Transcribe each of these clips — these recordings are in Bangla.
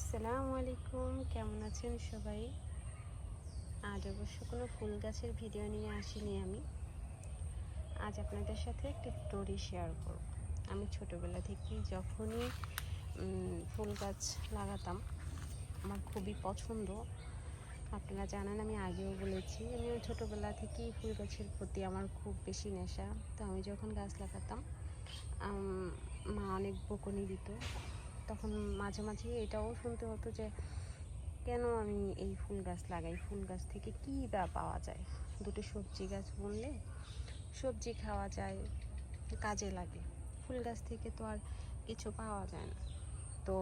আসসালামু আলাইকুম, কেমন আছেন সবাই? আজ অবশ্য কোনো ফুল গাছের ভিডিও নিয়ে আসিনি আমি। আজ আপনাদের সাথে একটা স্টোরি শেয়ার করব। আমি ছোটোবেলা থেকেই যখনই ফুল গাছ লাগাতাম, আমার খুবই পছন্দ। আপনারা জানেন আমি আগেও বলেছি আমিও ছোটোবেলা থেকেই ফুল গাছের প্রতি আমার খুব বেশি নেশা। তো আমি যখন গাছ লাগাতাম মা অনেক বকুনি দিত। তখন মাঝে মাঝে এটাও শুনতে হতো যে, কেন আমি এই ফুল গাছ লাগাই? ফুল গাছ থেকে কী বা পাওয়া যায়? দুটো সবজি গাছ বুনলে সবজি খাওয়া যায়, কাজে লাগে। ফুল গাছ থেকে তো আর কিছু পাওয়া যায় না। তো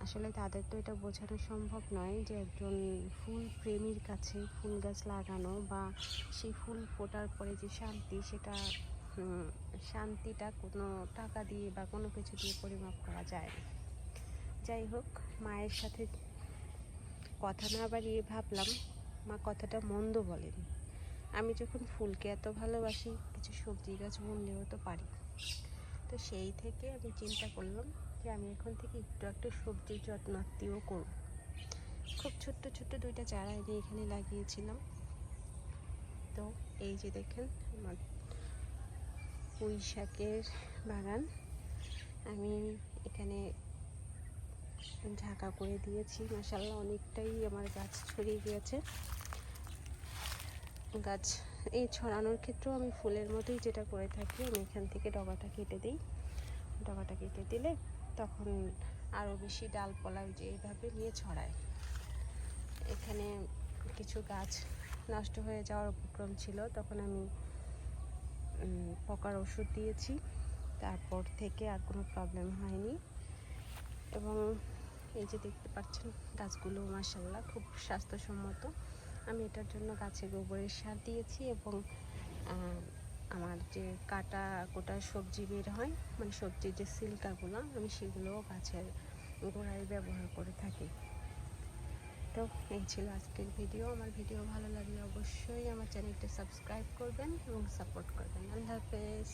আসলে তাদের তো এটা বোঝানো সম্ভব নয় যে একজন ফুল প্রেমীর কাছে ফুল গাছ লাগানো বা সেই ফুল ফোটার পরে যে শান্তি, সেটা শান্তিটা কোনো টাকা দিয়ে বা কোনো কিছু দিয়ে পরিমাপ করা যায় না। যাই হোক, মায়ের সাথে কথা না বাড়িয়ে ভাবলাম, মা কথাটা মন্দ বলেনি। আমি যখন ফুলকে এত ভালোবাসি, কিছু সবজি গাছ বুনলেও তো পারি তো সেই থেকে আমি চিন্তা করলাম যে আমি এখন থেকে একটু একটু সবজির যত্নার্থীও করব। খুব ছোট্ট ছোট্ট দুইটা চারা এনে এখানে লাগিয়েছিলাম। তো এই যে দেখেন, আমার পুঁই শাকের বাগান। আমি এখানে ঢাকা করে দিয়েছি। মাসাল্লাহ অনেকটাই আমার গাছ ছড়িয়ে গিয়েছে। গাছ এই ছড়ানোর ক্ষেত্রেও আমি ফুলের মতোই যেটা করে থাকি, আমি এখান থেকে ডগাটা কেটে দিই। ডগাটা কেটে দিলে তখন আরও বেশি ডালপালা যে এইভাবে নিয়ে ছড়ায়। এখানে কিছু গাছ নষ্ট হয়ে যাওয়ার উপক্রম ছিল। তখন আমি পোকার ওষুধ দিয়েছি। তারপর থেকে আর কোনো প্রবলেম হয়নি। এবং এই যে দেখতে পাচ্ছেন, গাছগুলো মাসাল্লাহ খুব স্বাস্থ্যসম্মত। আমি এটার জন্য গাছে গোবরের সার দিয়েছি এবং আমার যে কাটা কোটা সবজি বের হয় মানে সবজির যে সিল্কাগুলো, আমি সেগুলোও গাছের গোড়ায় ব্যবহার করে থাকি। তো এই ছিল আজকের ভিডিও। আমার ভিডিও ভালো লাগলে অবশ্যই আমার চ্যানেলটি সাবস্ক্রাইব করবেন এবং সাপোর্ট করবেন। আল্লাহ হাফেজ।